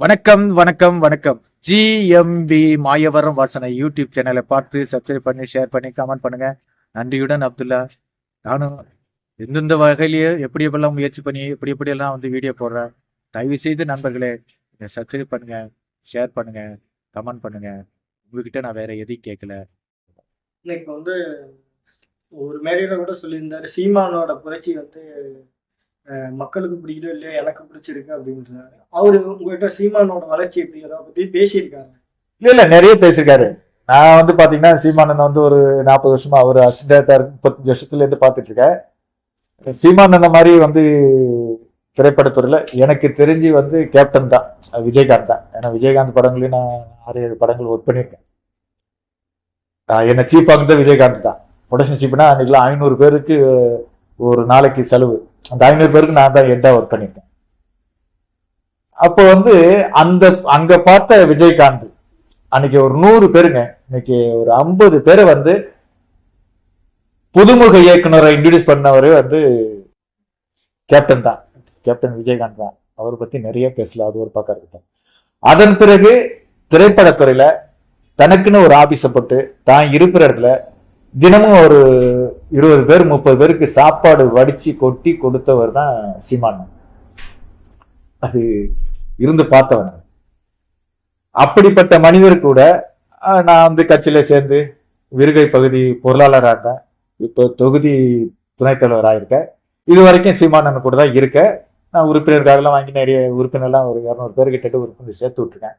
வணக்கம் வணக்கம் வணக்கம். ஜிஎம்வி மாயவரம் வாசனை யூடியூப் சேனலை பார்த்து சப்ஸ்கிரைப் பண்ணி ஷேர் பண்ணி கமெண்ட் பண்ணுங்க. நன்றியுடன் அப்துல்லா. நானும் எந்தெந்த வகையிலேயே எப்படி எப்படிலாம் முயற்சி பண்ணி எப்படி எப்படியெல்லாம் வந்து வீடியோ போடுறேன் தயவு செய்து நண்பர்களே இதை சப்ஸ்கிரைப் பண்ணுங்க ஷேர் பண்ணுங்க கமெண்ட் பண்ணுங்க. உங்ககிட்ட நான் வேற எதையும் கேட்கல இன்னைக்கு வந்து ஒரு மேடையில கூட சொல்லியிருந்தாரு சீமானோட புரட்சி வந்து மக்களுக்கு பிடிக்கலோ இல்லையோ எனக்கு பிடிச்சிருக்கு அப்படின்றாரு. அவரு உங்ககிட்ட சீமானோட வளர்ச்சி எப்படி? அதை பத்தி பேசியிருக்காரு. இல்ல இல்ல நிறைய பேசியிருக்காரு. நான் வந்து பாத்தீங்கன்னா சீமானன் வந்து ஒரு நாற்பது வருஷமா அவர் அசிஸ்டன்டா முப்பத்தஞ்சு வருஷத்துல இருந்து பாத்துட்டு இருக்கேன் சீமானந்த மாதிரி வந்து திரைப்படத்துறையில எனக்கு தெரிஞ்சு வந்து கேப்டன் தான். விஜயகாந்த் தான். ஏன்னா விஜயகாந்த் படங்களையும் நான் ஆறு ஏழு படங்கள் ஒர்க் பண்ணியிருக்கேன். என்னை சீப்பாக ஆகுது விஜயகாந்த் தான். ப்ரொடக்ஷன் சீப்புனா அன்னைக்கெல்லாம் ஐநூறு பேருக்கு ஒரு நாளைக்கு செலவு. அந்த ஐநூறு பேருக்கு நான் தான் ஹெட்டாக ஒர்க் பண்ணியிருக்கேன். அப்போ வந்து அந்த அங்கே பார்த்த விஜயகாந்த் அன்னைக்கு ஒரு நூறு பேருங்க இன்னைக்கு ஒரு ஐம்பது பேரை வந்து புதுமுக இயக்குனரை இன்ட்ரடியூஸ் பண்ணவரே வந்து கேப்டன் தான். கேப்டன் விஜயகாந்த் தான். அவரை பற்றி நிறைய பேசல அது ஒரு பக்கம் இருக்கட்டும். அதன் பிறகு திரைப்படத்துறையில் தனக்குன்னு ஒரு ஆபீஸை போட்டு தான் இருக்கிற இடத்துல தினமும் ஒரு இருபது பேர் முப்பது பேருக்கு சாப்பாடு வடித்து கொட்டி கொடுத்தவர் தான் சீமான். அது இருந்து பார்த்தவன். அப்படிப்பட்ட மனிதர் கூட நான் வந்து கட்சியில் சேர்ந்து விருகை பகுதி பொருளாளராக இருந்தேன். இப்போ தொகுதி துணைத் தலைவராக இருக்கேன் இது வரைக்கும் சீமானன் கூட தான் இருக்கேன் நான் உறுப்பினருக்காகலாம் வாங்கி நிறைய உறுப்பினர்லாம் ஒரு இரநூறு பேர்கிட்ட உறுப்பினர் சேர்த்து விட்டுருக்கேன்.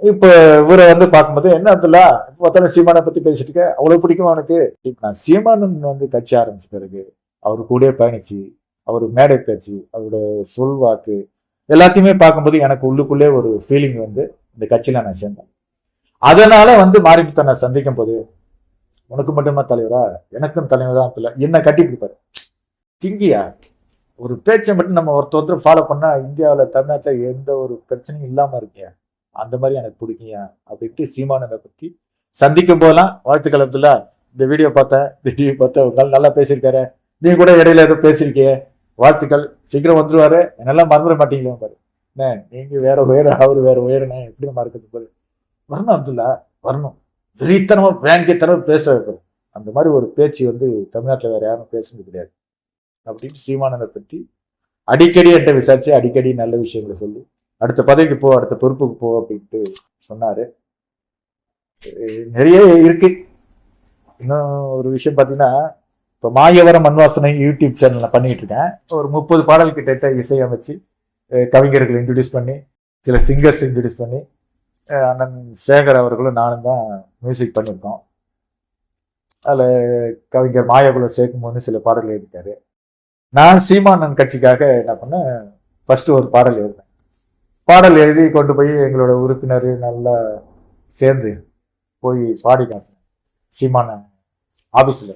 இப்போ இவரை வந்து பார்க்கும்போது என்ன அதுல பார்த்தாலும் சீமானை பத்தி பேசிட்டு இருக்க? அவ்வளவு பிடிக்கும் அவனுக்கு நான் சீமானன் வந்து கட்சி ஆரம்பிச்ச பிறகு அவர் கூடயே பயணிச்சு அவர் மேடை பேச்சு அவரோட சொல்வாக்கு எல்லாத்தையுமே பார்க்கும்போது எனக்கு உள்ளுக்குள்ளே ஒரு ஃபீலிங் வந்து இந்த கட்சியில நான் சேர்ந்தேன். அதனால வந்து மாரிமுத்தனை சந்திக்கும் போது உனக்கு மட்டுமா தலைவரா? எனக்கும் தலைவர் தான் இல்லை என்ன கட்டி கொடுப்பாரு. கிங்கியா ஒரு பேச்சை மட்டும் நம்ம ஒருத்தர் ஒருத்தர் ஃபாலோ பண்ணா இந்தியாவில் தமிழ்நாட்டில் எந்த ஒரு பிரச்சனையும் இல்லாமல் இருக்கியா? அந்த மாதிரி எனக்கு பிடிக்குங்க அப்படின்ட்டு சீமானனை பற்றி சந்திக்கும் போதெல்லாம் வாழ்த்துக்கள் அப்துல்லா. இந்த வீடியோ பார்த்தேன் இந்த வீடியோ பார்த்தேன் உங்களால் நல்லா பேசியிருக்காரு. நீ கூட இடையில ஏதோ பேசியிருக்கியே. வாழ்த்துக்கள். சீக்கிரம் வந்துருவாரு. என்னெல்லாம் மறந்துட மாட்டீங்களா பாரு. என்ன நீங்கள் வேற உயர? அவர் வேற உயரண்ணே. எப்படி மறக்கிறது பாரு. வரணும் அப்துல்லா. வரணும். வெறித்தனமா வேங்கித்தனமா பேச வைக்கணும் அந்த மாதிரி ஒரு பேச்சு வந்து தமிழ்நாட்டில் வேற யாரும் பேசுறது கிடையாது. அப்படின்னு சீமானதை பற்றி அடிக்கடி என்கிட்ட விசாரிச்சு அடிக்கடி நல்ல விஷயங்களை சொல்லி அடுத்த பதவிக்கு போ அடுத்த பொறுப்புக்கு போ அப்படின்ட்டு சொன்னாரு. நிறைய இருக்கு. இன்னும் ஒரு விஷயம் பார்த்தீங்கன்னா இப்போ மாயவரம் மண்வாசனை யூடியூப் சேனலில் பண்ணிட்டு இருக்கேன். ஒரு முப்பது பாடல் கிட்ட இசையமைச்சு கவிஞர்களை இன்ட்ரடியூஸ் பண்ணி சில சிங்கர்ஸ் இன்ட்ரடியூஸ் பண்ணி அண்ணன் சேகர் அவர்களும் நானும் தான் மியூசிக் பண்ணியிருக்கோம். அதில் கவிஞர் மாயகுல சேர்க்கும்போது சில பாடல்கள் எழுதிட்டாரு. நான் சீமானன் கட்சிக்காக என்ன பண்ணேன் ஃபஸ்ட்டு ஒரு பாடல் எழுதினேன். பாடல் எழுதி கொண்டு போய் எங்களோட உறுப்பினர் நல்லா சேர்ந்து போய் பாடி காட்டினேன் சீமான ஆபீஸ்ல.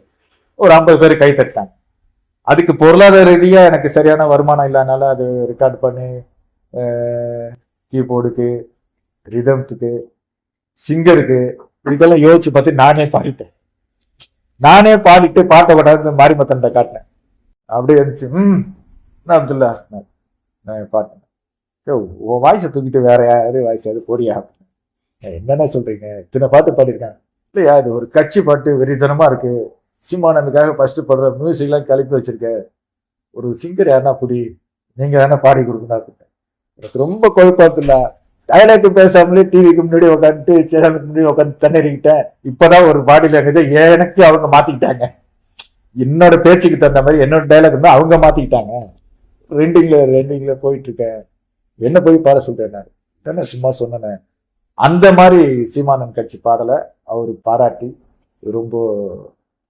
ஒரு ஐம்பது பேர் கை தட்டாங்க அதுக்கு பொருளாதார ரீதியாக எனக்கு சரியான வருமானம் இல்லாதனால அது ரெக்கார்ட் பண்ணி கீபோர்டுக்கு ரிதம்த்துக்கு சிங்கருக்கு இதெல்லாம் யோசிச்சு பார்த்து நானே பாடிட்டேன். நானே பாடிட்டு பாட்டை கொண்டாந்து மாரிமத்தன்ட்ட காட்டினேன். அப்படியே இருந்துச்சு. ம் நான் அப்துல்லா நான் பாட்டேன். உன் வாய்ஸை தூக்கிட்டு வேற யாரு வாய்ஸ் அது போடியா என்னென்ன சொல்றீங்க? இத்தனை பாட்டு பாடியிருக்காங்க. இல்லையா இது ஒரு கட்சி பாட்டு வெறித்தனமா இருக்கு. சீமானந்துக்காக ஃபர்ஸ்ட் பாடுற மியூசிக்லாம் கலப்பி வச்சிருக்க. ஒரு சிங்கர் யாருன்னா புடி நீங்க தானே பாடி கொடுக்கணும் அப்படின்னு. எனக்கு ரொம்ப குழப்பத்துல டயலாக்கு பேசாமலே டிவிக்கு முன்னாடி உட்காந்துட்டு சேனலுக்கு முன்னாடி உட்காந்து தண்ணறிக்கிட்டேன் இப்போதான் ஒரு பாடி லாங்குவேஜ் எனக்கு அவங்க மாத்திக்கிட்டாங்க. என்னோட பேச்சுக்கு தகுந்த மாதிரி என்னோட டைலாக் வந்து அவங்க மாத்திக்கிட்டாங்க. ரெண்டிங்ல ரெண்டிங்ல போயிட்டு இருக்கேன். என்ன போய் பாட நான் என்ன சும்மா சொன்னேன். அந்த மாதிரி சீமானன் கட்சி பாடலை அவர் பாராட்டி ரொம்ப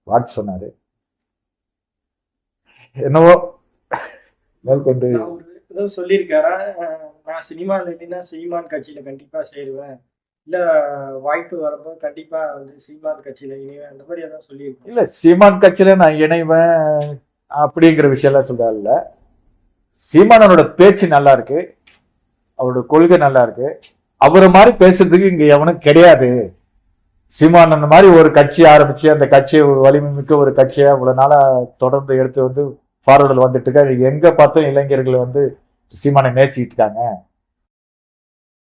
வாழ்த்து சொன்னாரு. என்னவோ மேற்கொண்டு அவரு ஏதோ சொல்லியிருக்காரா? நான் சினிமா இல்லைன்னா சீமான் கட்சியில கண்டிப்பா சேருவேன். இல்ல வாய்ப்பு வரப்போ கண்டிப்பா வந்து சீமான் கட்சியில இணைவேன். அந்த மாதிரி ஏதாவது சொல்லியிருக்கேன் இல்ல சீமான் கட்சியில நான் இணைவேன் அப்படிங்கிற விஷயம்லாம் சொல்றாருல்ல. சீமானனோட பேச்சு நல்லா இருக்கு. அவரோட கொள்கை நல்லா இருக்கு. அவரை மாதிரி பேசுறதுக்கு இங்க எவனும் கிடையாது. சீமானன் மாதிரி ஒரு கட்சி ஆரம்பிச்சு அந்த கட்சியை ஒரு வலிமை மிக்க ஒரு கட்சியை இவ்வளவு நாளா தொடர்ந்து எடுத்து வந்து ஃபார்வர்டில் வந்துட்டு இருக்க எங்க பார்த்தும் இளைஞர்கள் வந்து சீமானை நேசிக்கிட்டு இருக்காங்க.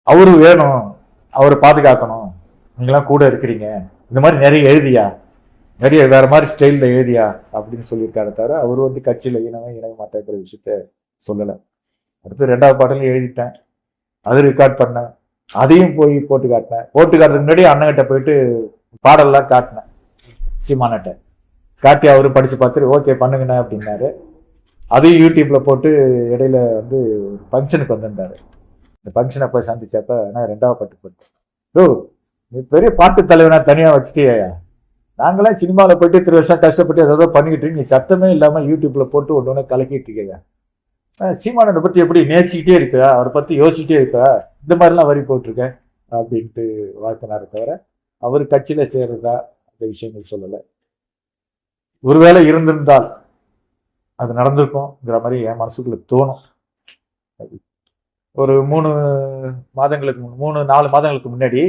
அவரு வேணும். அவரை பாதுகாக்கணும். நீங்களாம் கூட இருக்கிறீங்க. இந்த மாதிரி நிறைய எழுதியா? நிறைய வேற மாதிரி ஸ்டைலில் எழுதியா? அப்படின்னு சொல்லியிருக்காரு தவிர அவர் வந்து கட்சியில் இனவே இணைய மாட்டேங்கிற விஷயத்த சொல்லலை. அடுத்து ரெண்டாவது பாடலும் எழுதிட்டேன். அது ரெக்கார்ட் பண்ணேன். அதையும் போய் போட்டு காட்டினேன். போட்டு காட்டுறதுக்கு முன்னாடி அண்ணன்கிட்ட போயிட்டு பாடல்லாம் காட்டினேன். சீமானட்ட காட்டி அவரும் படித்து பார்த்துட்டு ஓகே பண்ணுங்கண்ணே அப்படின்னாரு. அதையும் யூடியூப்பில் போட்டு இடையில வந்து ஒரு ஃபங்க்ஷனுக்கு வந்திருந்தாரு. இந்த ஃபங்க்ஷனை போய் சந்திச்சப்ப நான் ரெண்டாவது பாட்டு போட்டேன். ஓ நீ பெரிய பாட்டு தலைவனா தனியாக வச்சுட்டியா. நாங்களாம் சினிமாவில் போயிட்டு திரு வருஷம் கஷ்டப்பட்டு ஏதாவது பண்ணிக்கிட்டு நீ சத்தமே இல்லாமல் யூடியூப்பில் போட்டு ஒன்று ஒன்று கலக்கிட்டு இருக்கையா. சீமானனை பற்றி எப்படி நேசிக்கிட்டே இருக்க? அவரை பற்றி யோசிச்சுட்டே இருக்க? இந்த மாதிரிலாம் வரி போட்டிருக்கேன் அப்படின்ட்டு வாழ்த்தினாரே தவிர அவர் கட்சியில் சேர்றதா அந்த விஷயங்கள் சொல்லலை. ஒருவேளை இருந்திருந்தால் அது நடந்திருக்கும்ங்கிற மாதிரி என் மனசுக்குள்ள தோணும். அது ஒரு மூணு மாதங்களுக்கு மூணு நாலு மாதங்களுக்கு முன்னாடி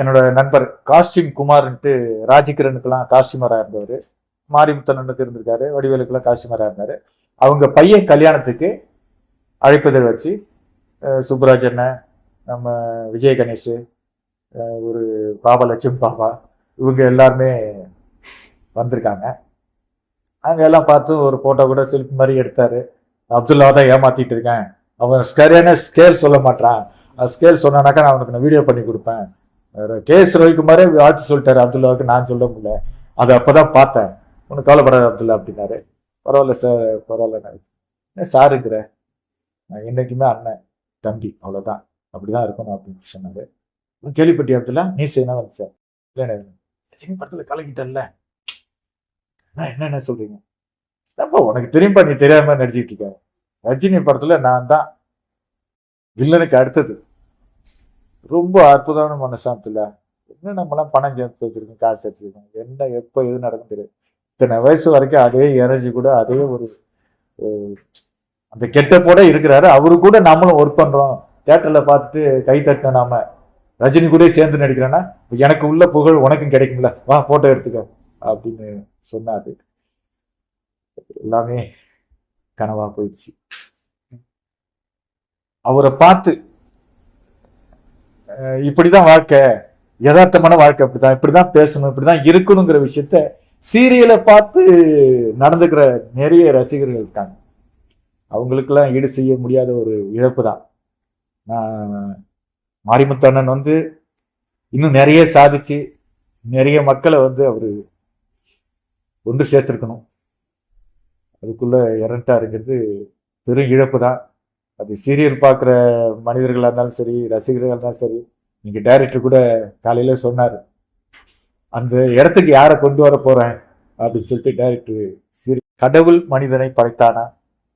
என்னோட நண்பர் காஸ்டியூம் குமார்ன்ட்டு ராஜிகிரனுக்கெல்லாம் காஸ்டியூமராக இருந்தவர். மாரிமுத்தனனுக்கு இருந்திருக்காரு வடிவேலுக்கெல்லாம் காஸ்டியூமராக இருந்தார். அவங்க பையன் கல்யாணத்துக்கு அழைப்பதில் வச்சு சுப்ராஜ் சுப்புராஜ் அண்ணன் நம்ம விஜய் கணேஷ் ஒரு பாபா லட்சுமி பாபா இவங்க எல்லாருமே வந்திருக்காங்க. அங்கே எல்லாம் பார்த்து ஒரு ஃபோட்டோ கூட செல்ஃபி மாதிரி எடுத்தார். அப்துல்லா தான் ஏமாத்திட்டு இருக்கேன். அவன் சரியான ஸ்கேல் சொல்ல மாட்டான் ஸ்கேல் சொன்னானாக்கா நான் அவனுக்கு நான் வீடியோ பண்ணி கொடுப்பேன். கே எஸ் ரவிக்குமாரே வாழ்த்து சொல்லிட்டாரு. அப்துல்லாவுக்கு நான் சொல்ல முடியல. அது அப்பதான் பார்த்தேன். உனக்கு கவலைப்படாது அப்துல்லா அப்படின்னாரு. பரவாயில்ல சார் பரவாயில்ல. நான் சார் இருக்கிற? நான் என்றைக்குமே அண்ணன் தம்பி அவ்வளோதான் அப்படி தான் இருக்கணும் அப்படின்னு சொன்னார். கேள்விப்பட்டி அப்துல்லா நீ செய்யணும் வந்து சார் இல்லை ரஜினி படத்தில் கலக்கிட்டல்ல நான் என்னென்ன சொல்கிறீங்க அப்போ உனக்கு தெரியும்பா நீ தெரியாத மாதிரி நடிச்சிட்டு இருக்க. ரஜினி படத்தில் நான் தான் வில்லனுக்கு அடுத்தது. ரொம்ப அற்புதமான மனசாந்தத்துல என்ன நம்மளாம் பணம் சேர்த்து வச்சுருக்கோம் காசு சேர்த்து வச்சுருக்கோம் என்ன எப்போ எது நடக்கும் தெரியாது. இத்தனை வயசு வரைக்கும் அதே எனர்ஜி கூட அதே ஒரு அந்த கெட்டப்போட இருக்கிறாரு. அவரு கூட நம்மளும் ஒர்க் பண்றோம். தேட்டர்ல பார்த்துட்டு கை தட்டின நாம. ரஜினி கூட சேர்ந்து நடிக்கிறேன்னா எனக்கு உள்ள புகழ் உனக்கும் கிடைக்கும்ல. வா போட்டோ எடுத்துக்க அப்படின்னு சொன்னாரு. எல்லாமே கனவா போயிடுச்சு. அவரை பார்த்து இப்படிதான் வாழ்க்கை. யதார்த்தமான வாழ்க்கை அப்படிதான் இப்படிதான் பேசணும் இப்படிதான் இருக்கணுங்கிற விஷயத்த சீரியலை பார்த்து நடந்துக்கிற நிறைய ரசிகர்கள் இருக்காங்க. அவங்களுக்கெல்லாம் ஈடு செய்ய முடியாத ஒரு இழப்பு தான். நான் மாரிமுத்தண்ணன் வந்து இன்னும் நிறைய சாதிச்சு நிறைய மக்களை வந்து அவர் ஒன்று சேர்த்துருக்கணும். அதுக்குள்ளே இறண்டாருங்கிறது பெரும் இழப்பு தான். அது சீரியல் பார்க்குற மனிதர்களாக இருந்தாலும் சரி ரசிகர்களாக இருந்தாலும் சரி நீங்கள் டைரக்டர் கூட காலையில் சொன்னார். அந்த இடத்துக்கு யாரை கொண்டு வர போகிறேன் அப்படின்னு சொல்லிட்டு டேரக்டர் சரி கடவுள் மனிதனை படைத்தானா?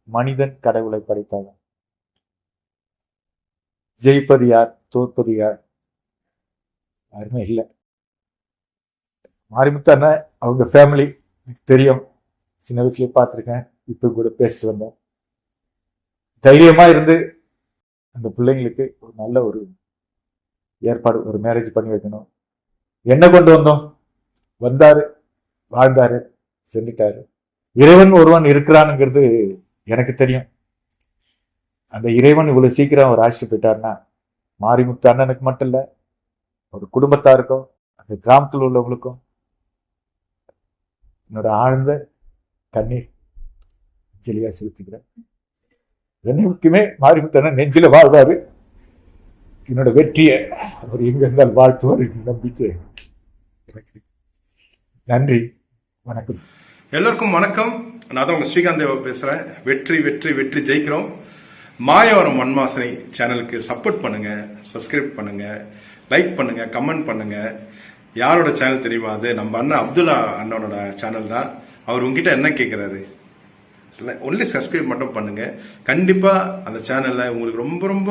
மனிதன் கடவுளை படைத்தானா? ஜெயிப்பது யார்? தோற்பது யார்? யாருமே இல்லை. மாரிமுத்து அவங்க ஃபேமிலி எனக்கு தெரியும். சின்ன வயசுலேயே பார்த்துருக்கேன். இப்போ கூட பேசிட்டு வந்தோம் தைரியமாக இருந்து அந்த பிள்ளைங்களுக்கு ஒரு நல்ல ஒரு ஏற்பாடு ஒரு மேரேஜ் பண்ணி வைக்கணும். என்ன கொண்டு வந்தோம்? வந்தார் வாழ்ந்தார் சென்றுட்டார். இறைவன் ஒருவன் இருக்கிறானுங்கிறது எனக்கு தெரியும். அந்த இறைவன் இவ்வளோ சீக்கிரம் அவர் ஆட்சி போயிட்டாருன்னா மாரிமுத்து அண்ணனுக்கு மட்டும் இல்லை ஒரு குடும்பத்தாருக்கும் அந்த கிராமத்தில் உள்ளவங்களுக்கும் என்னோட ஆழ்ந்த கண்ணீர் அஞ்சலியா செலுத்துகிறேன். என்னைக்குமே மாரிமுத்தண்ணன் நெஞ்சில வாழ்வார். என்னோட வெற்றியை அவர் எங்கே இருந்தால் வாழ்த்துவார் நம்பிக்கை. எனக்கு நன்றி. வணக்கம். எல்லோருக்கும் வணக்கம். நான் தான் உங்க ஸ்ரீகாந்த் தேவா பேசுறேன். வெற்றி வெற்றி வெற்றி ஜெயிக்கிறோம். மாயவரம் மண்வாசனை சேனலுக்கு சப்போர்ட் பண்ணுங்க சப்ஸ்கிரைப் பண்ணுங்க லைக் பண்ணுங்க கமெண்ட் பண்ணுங்க. யாரோட சேனல் தெரியுமா அது? நம்ம அண்ணன் அப்துல்லா அண்ணனோட சேனல் தான். அவர் உங்ககிட்ட என்ன கேட்கிறாரு ஒன்லி சப்ஸ்கிரைப் மட்டும் பண்ணுங்க. கண்டிப்பா அந்த சேனல்ல உங்களுக்கு ரொம்ப ரொம்ப